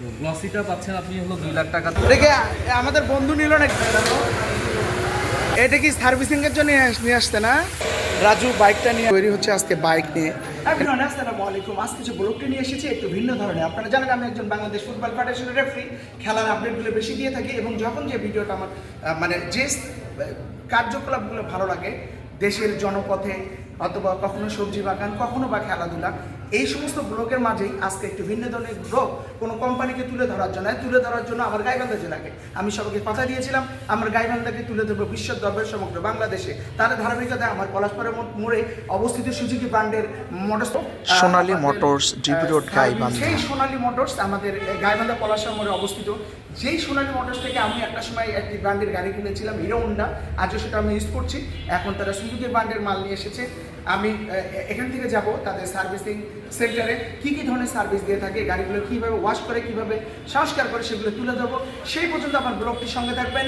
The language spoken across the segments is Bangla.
তো গ্লসিটা পাচ্ছেন আপনি হলো দুই লাখ টাকা। দেখে আমাদের বন্ধু নিল নাকি? এটা কি সার্ভিসিং এর জন্য নিয়ে আসতে না? রাজু বাইকটা নিয়ে তৈরি হচ্ছে আজকে বাইক নিয়ে। এভরিওয়ান আসসালামু আলাইকুম। আজকে কিছু ব্লগটি নিয়ে এসেছি একটু ভিন্ন ধরনের। আপনারা জানেন আমি একজন বাংলাদেশ ফুটবল ফেডারেশনের রেফারি খেলার আপডেটগুলো বেশি দিয়ে থাকি এবং যখন যে ভিডিওটা আমার মানে যে কার্যকলাপগুলো ভালো লাগে দেশের জনপথে অথবা কখনো সবজি বাগান কখনো বা খেলাধুলা এই সমস্ত ব্লগের মাঝেই আজকে একটু ভিন্ন ধরনের ব্লগ কোনো কোম্পানিকে তুলে ধরার জন্য তুলে ধরার জন্য আমার গাইবান্ধা জেলাকে। আমি সবাইকে কথা দিয়েছিলাম আমার গাইবান্ধাকে তুলে ধরবো বিশ্বের দরবার সমগ্র বাংলাদেশে। তার ধারাবাহিকতায় আমার পলাশপাড়া মোড়ে অবস্থিত সুজুকি ব্র্যান্ডের motor Sonali motors, GB road, Gaibandha. সেই সোনালী মোটরস আমাদের গাইবান্ধা পলাশা মোড়ে অবস্থিত। যেই সোনালী মোটরস থেকে আমি একটা সময় একটি ব্র্যান্ডের গাড়ি কিনেছিলাম হিরো হোন্ডা আজও সেটা আমি ইউজ করছি। এখন তারা সুজুকি ব্র্যান্ডের মাল নিয়ে এসেছে। আমি আহ, এখান থেকে যাব তাদের সার্ভিসিং সেন্টারে কী কী ধরনের সার্ভিস দিয়ে থাকে গাড়িগুলো কীভাবে ওয়াশ করে কীভাবে সংস্কার করে সেগুলো তুলে দেবো সেই পর্যন্ত আমার ব্লগটির সঙ্গে থাকবেন।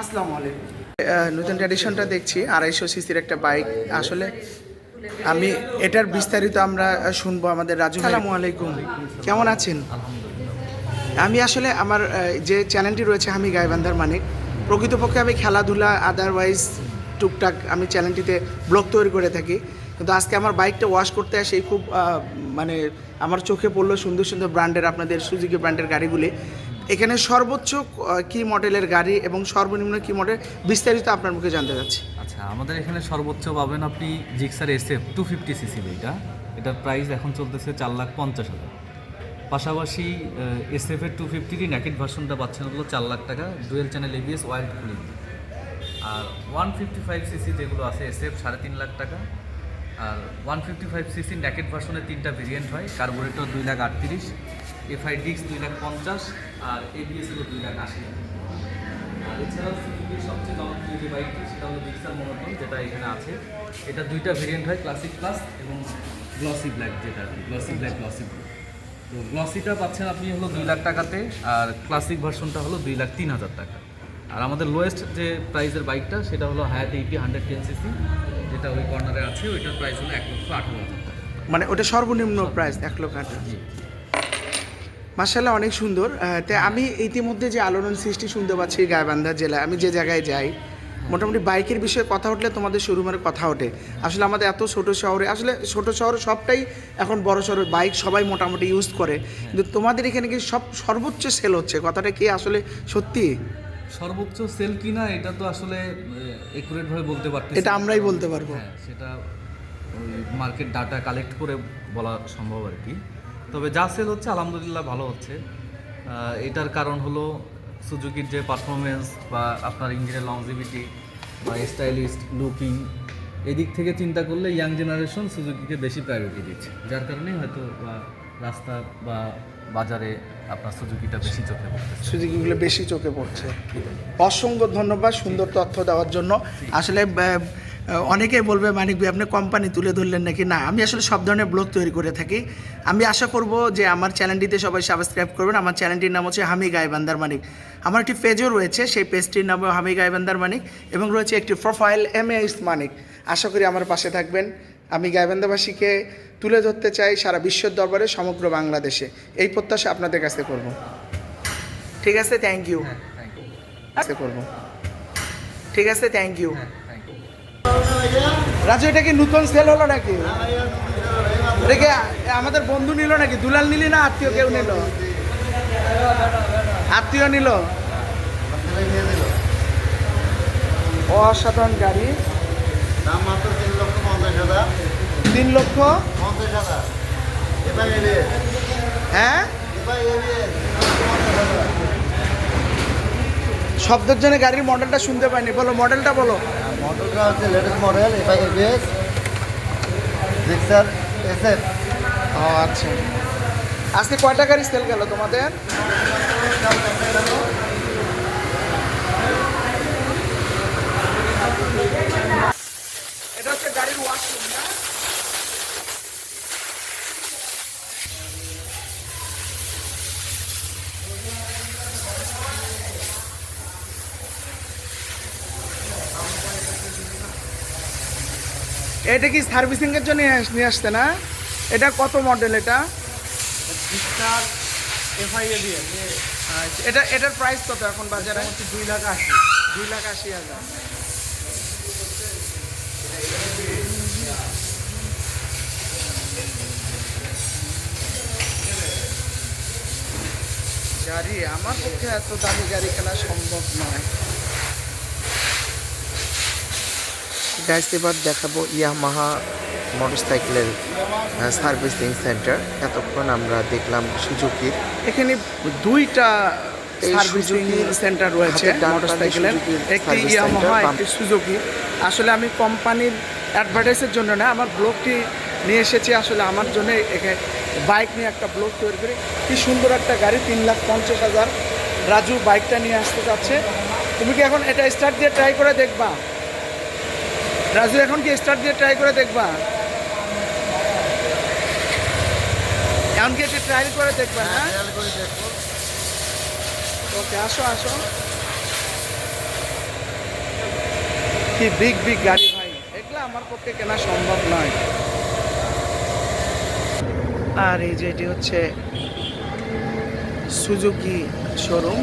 আসসালামু আলাইকুম। নতুন ট্র্যাডিশনটা দেখছি আড়াইশো সিসির একটা বাইক আসলে আমি এটার বিস্তারিত আমরা শুনব আমাদের রাজু আসসালামু আলাইকুম। কেমন আছেন? আমি আসলে আমার যে চ্যানেলটি রয়েছে আমি গাইবান্ধার মানিক প্রকৃতপক্ষে আমি খেলাধুলা আদারওয়াইজ টুকটাক আমি চ্যানেলটিতে ব্লগ তৈরি করে থাকি। কিন্তু আজকে আমার বাইকটা ওয়াশ করতে আসে খুব মানে আমার চোখে পড়ল সুন্দর সুন্দর ব্র্যান্ডের আপনাদের সুজুকি ব্র্যান্ডের গাড়িগুলি। এখানে সর্বোচ্চ কি মডেলের গাড়ি এবং সর্বনিম্ন কি মডেল বিস্তারিত আপনার মুখে জানতে চাচ্ছি। আচ্ছা আমাদের এখানে সর্বোচ্চ পাবেন আপনি Gixxer S F two fifty CC এটা। এটার প্রাইস এখন চলতেছে চার লাখ পঞ্চাশ হাজার। পাশাপাশি এস এফ এর টু ফিফটির ন্যাকেট ভার্সনটা পাচ্ছেন হলো চার লাখ টাকা dual channel ABS wild cooling আর ওয়ান ফিফটি ফাইভ সিসি যেগুলো আছে এস এফ সাড়ে তিন লাখ টাকা। আর one fifty five CC naked ভার্সনের তিনটা ভেরিয়েন্ট হয় কার্বোরেটর দুই লাখ আটত্রিশ এফআই ডিক্স দুই লাখ পঞ্চাশ, আর এবিএস হলো দুই লাখ আশি। আর এছাড়াও সুজুকির সবচেয়ে জনপ্রিয় যে বাইকটি সেটা হলো ডিক্সার মনোটন যেটা এখানে আছে। এটা দুইটা ভেরিয়েন্ট হয় ক্লাসিক প্লাস এবং গ্লসি ব্ল্যাক যেটা গ্লসি ব্ল্যাক গ্লসি ব্লু তো গ্লসিটা পাচ্ছেন আপনি হলো দুই লাখ টাকাতে আর ক্লাসিক ভার্সনটা হলো দুই লাখ তিন হাজার টাকা। আর আমাদের লোয়েস্ট যে প্রাইসের বাইকটা সেটা হলো হায়াত এইটি হান্ড্রেড টেন সিসি যেটা ওই কর্নারে আছে ওইটার প্রাইস হলো এক লক্ষ আঠারো হাজার টাকা। মানে ওটা সর্বনিম্ন প্রাইস এক লক্ষ জি মার্শাল্লাহ অনেক সুন্দর। আহ, তে আমি ইতিমধ্যে যে আলোড়ন সৃষ্টি শুনতে পাচ্ছি গাইবান্ধা জেলায় আমি যে জায়গায় যাই মোটামুটি বাইকের বিষয়ে কথা উঠলে তোমাদের শোরুমের কথা ওঠে। আসলে আমাদের এত ছোট শহরে আসলে ছোট শহরে সবটাই এখন বড় শহরে বাইক সবাই মোটামুটি ইউজ করে। কিন্তু তোমাদের এখানে কি সব সর্বোচ্চ সেল হচ্ছে? কথাটা কি আসলে সত্যি? সর্বোচ্চ সেল কিনা এটা তো আসলে একুরেটভাবে বলতে পারতেছি এটা আমরাই বলতে পারব। হ্যাঁ সেটা মার্কেট ডাটা কালেক্ট করে বলা সম্ভব আর কি। তবে যা সেল হচ্ছে আলহামদুলিল্লাহ ভালো হচ্ছে। এটার কারণ হলো সুজুকির যে পারফরমেন্স বা আপনার ইঞ্জিনের লংজিভিটি বা স্টাইলিস্ট লুকিং এদিক থেকে চিন্তা করলে ইয়াং জেনারেশন সুজুকিকে বেশি প্রায়োরিটি দিচ্ছে। যার কারণে হয়তো রাস্তা বা বাজারে আপনার সুজুকিটা বেশি চোখে পড়ছে সুজুকিগুলো বেশি চোখে পড়ছে। অসংখ্য ধন্যবাদ সুন্দর তথ্য দেওয়ার জন্য। আসলে অনেকেই বলবে মানিক ভাই আপনি কোম্পানি তুলে ধরলেন নাকি? না আমি আসলে সব ধরনের ব্লগ তৈরি করে থাকি। আমি আশা করব যে আমার চ্যানেলটিতে সবাই সাবস্ক্রাইব করবেন। আমার চ্যানেলটির নাম হচ্ছে হামি গাইবান্দার মানিক। আমার একটি পেজও রয়েছে সেই পেজটির নাম হামি গাইবান্দার মানিক এবং রয়েছে একটি প্রোফাইল এম এস মানিক। আশা করি আমার পাশে থাকবেন। আমি গাইবান্ধাবাসীকে তুলে ধরতে চাই সারা বিশ্বের দরবারে সমগ্র বাংলাদেশে। এই প্রত্যাশা আপনাদের কাছে করব। ঠিক আছে? থ্যাংক ইউ হ্যাঁ করব। ঠিক আছে? থ্যাংক ইউ রাজু এটা কি নতুন সেল হলো নাকি? এটা কি আমাদের বন্ধু নিল নাকি? দুলাল নিলি না আত্মীয় কেউ নিল? আত্মীয় নিল? অসাধারণ গাড়ি। দাম মাত্র তিন লক্ষ পঞ্চাশ হাজার। তিন লক্ষ? পঞ্চাশ হাজার। হ্যাঁ? শব্দের জন্য গাড়ির মডেলটা শুনতে পাইনি। বলো মডেলটা বলো। মডেলটা হচ্ছে লেটেস্ট মডেল এটা এবিএস জিক্সার এসএফ ও আচ্ছা। আজকে কয়টা গাড়ি সেল গেল তোমাদের? এটা হচ্ছে গাড়ির ওয়াশরুম এটা কি সার্ভিসিং এর জন্য নিয়ে আস- আসতে না? এটা কত মডেল এটা? আচ্ছা এটা এটার প্রাইস কত এখন বাজারে? দুই লাখ আশি। দুই লাখ আশি হাজার। গাড়ি আমার পক্ষে এত দামি গাড়ি কেনা সম্ভব নয়। গাইস এবার দেখাবো ইয়ামাহা মোটরসাইকেলের সার্ভিসিং সেন্টার এতক্ষণ আমরা দেখলাম সুজুকির এখানে দুইটা সার্ভিসিং সেন্টার রয়েছে মোটরসাইকেলের। একটি ইয়ামাহা একটি সুজুকি। আসলে আমি কোম্পানির অ্যাডভার্টাইজের জন্য না আমার ব্লগটি নিয়ে এসেছি। আসলে আমার জন্য এখানে বাইক নিয়ে একটা ব্লগ তৈরি করি। কি সুন্দর একটা গাড়ি তিন লাখ পঞ্চাশ হাজার। রাজু বাইকটা নিয়ে আসতে যাচ্ছে। তুমি কি এখন এটা স্টার্ট দিয়ে ট্রাই করে দেখবা? রাজু এখন কি স্টার্ট দিয়ে ট্রাই করে দেখবা? এখন কি একটু ট্রাই করে দেখবা হ্যাঁ ওকে আসো আসো। কি বিগ বিগ গাড়ি ভাই। এগুলো আমার পক্ষে কেনা সম্ভব নয়। আর এই যে এটি হচ্ছে সুজুকি শোরুম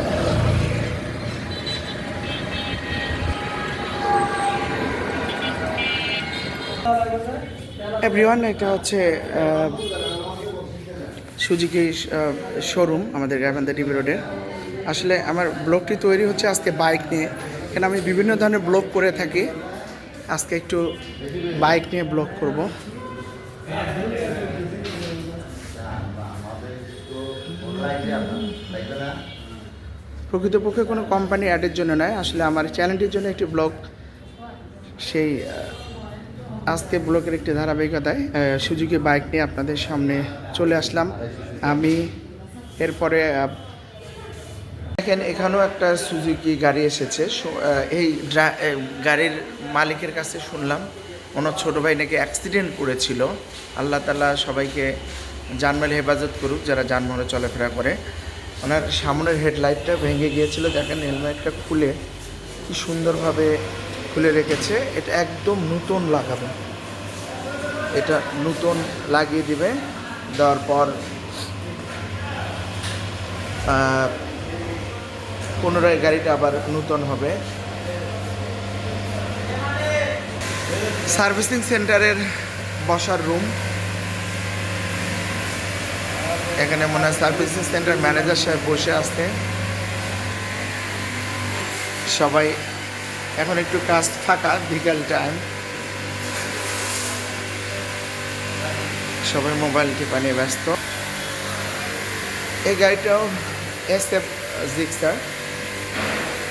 এভরিওয়ান এটা হচ্ছে সুজুকি শোরুম আমাদের গাইবান্ধা টিভি রোডের আসলে আমার ব্লগটি তৈরি হচ্ছে আজকে বাইক নিয়ে। এখানে আমি বিভিন্ন ধরনের ব্লগ করে থাকি। আজকে একটু বাইক নিয়ে ব্লগ করব। প্রকৃতপক্ষে কোনো কোম্পানি অ্যাডের জন্য নয়। আসলে আমার চ্যানেলটির জন্য একটি ব্লগ সেই আজকে ব্লকের একটি ধারাবাহিকতায় সুজুকি বাইক নিয়ে আপনাদের সামনে চলে আসলাম। আমি এরপরে দেখেন, এখানেও একটা সুজুকি গাড়ি এসেছে। এই গাড়ির মালিকের কাছে শুনলাম, ওনার ছোটো ভাই নাকি অ্যাক্সিডেন্ট করেছিল। আল্লাহ তালা সবাইকে জানমাল হেফাজত করুক, যারা যানবাহনে চলাফেরা করে। ওনার সামনের হেডলাইটটা ভেঙে গিয়েছিল। দেখেন হেলমেটটা খুলে কি সুন্দরভাবে খুলে রেখেছে, এটা একদম নতুন লাগাবে এটা নতুন লাগিয়ে দিবে দেওয়ার পর পুনরায় গাড়িটা আবার নূতন হবে। সার্ভিসিং সেন্টারের বসার রুম। এখানে মনে হয় সার্ভিসিং সেন্টার ম্যানেজার সাহেব বসে আসতে সবাই এখন একটু কাজ ফাঁকা বিকাল টাইম সবাই মোবাইল নিয়ে ব্যস্ত। এই গাড়িটাও এস এফ জিক্সার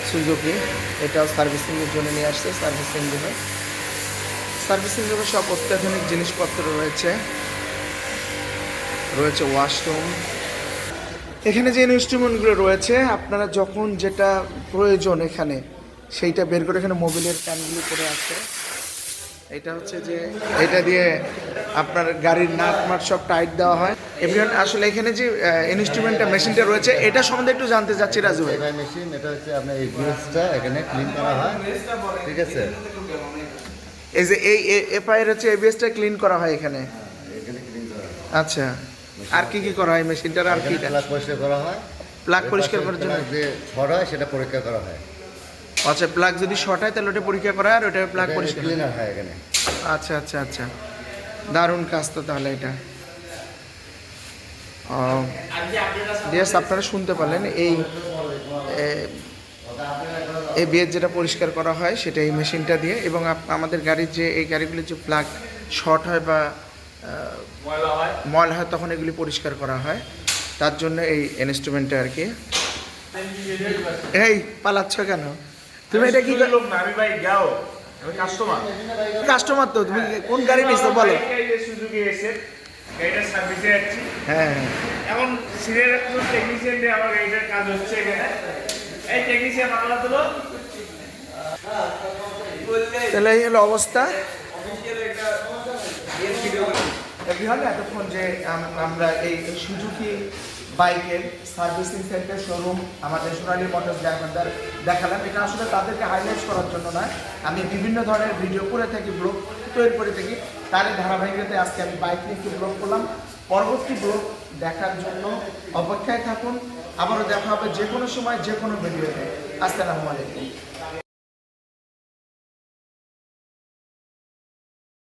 সুজুকি এটাও সার্ভিসিংয়ের জন্য নিয়ে আসছে সার্ভিসিং দেবে সার্ভিসিং দেবে সব অত্যাধুনিক জিনিসপত্র রয়েছে। রয়েছে ওয়াশরুম এখানে যে ইনস্ট্রুমেন্টগুলো রয়েছে, আপনারা যখন যেটা প্রয়োজন এখানে সেইটা বের করে এখানে মোবিলের ক্যানগুলি করে আছে। এটা হচ্ছে যে এটা দিয়ে আপনার গাড়ির নাট মাট সব টাইট দেওয়া হয়। এভরিওয়ান আসলে এখানে যে ইনস্ট্রুমেন্টটা মেশিনটা রয়েছে এটা সম্বন্ধে একটু জানতে চাচ্ছি রাজু ভাই। মেশিন এটা হচ্ছে আপনার এই গ্রিলসটা এখানে ক্লিন করা হয়। ঠিক আছে? এই যে এই এফআইআর হচ্ছে এবিএসটা ক্লিন করা হয় এখানে। এখানে ক্লিন করা হয়। আচ্ছা। আর কি কি করা হয় মেশিনটার আর কি প্লাগ পরিষ্কার করা হয়। প্লাগ পরিষ্কার করার জন্য? যে ছড় হয় সেটা পরীক্ষা করা হয়। আচ্ছা প্লাগ যদি শর্ট হয় তাহলে ওটা পরীক্ষা করা আর ওটা প্লাগ পরিষ্কার হয়। এখানে। আচ্ছা আচ্ছা আচ্ছা। দারুণ কাজ তো তাহলে এটা। ডিয়ার্স আপনারা শুনতে পারলেন এই এই বিয়ের যেটা পরিষ্কার করা হয় সেটা এই মেশিনটা দিয়ে এবং আমাদের গাড়ির যে এই গাড়িগুলির যে প্লাগ শর্ট হয় বা ময়লা হয় তখন এগুলি পরিষ্কার করা হয়। তার জন্য এই ইনস্ট্রুমেন্টটা আর কি। এই পালাচ্ছ কেন? তুমি এটা কি লোক না আমি ভাই যাও। আমি কাস্টমার কাস্টমার তো তুমি কোন গাড়ি নিছো বলো। এই যে সুযোগে এসে গাড়িটা সার্ভিসে যাচ্ছি। হ্যাঁ। এখন সিনিয়র একজন টেকনিশিয়ান দিয়ে আমার গাড়িটার কাজ হচ্ছে এখানে। এই টেকনিশিয়ান মামলা তুলো। তাহলে এই হলো অবস্থা। এতক্ষণ যে আমরা এই সুজুকি বাইকের সার্ভিসিং সেন্টার শোরুম আমাদের সোনালী মোটরস দেখার দেখালাম। এটা আসলে তাদেরকে হাইলাইট করার জন্য নয়। আমি বিভিন্ন ধরনের ভিডিও করে থাকি ব্লগ তৈরি করে থাকি। তারই ধারাবাহিকতায় আজকে আমি বাইক নিয়ে একটু ব্লগ করলাম। পরবর্তী ব্লগ দেখার জন্য অপেক্ষায় থাকুন। আবারও দেখা হবে যে কোনো সময় যে কোনো ভিডিওতে আসসালামু আলাইকুম।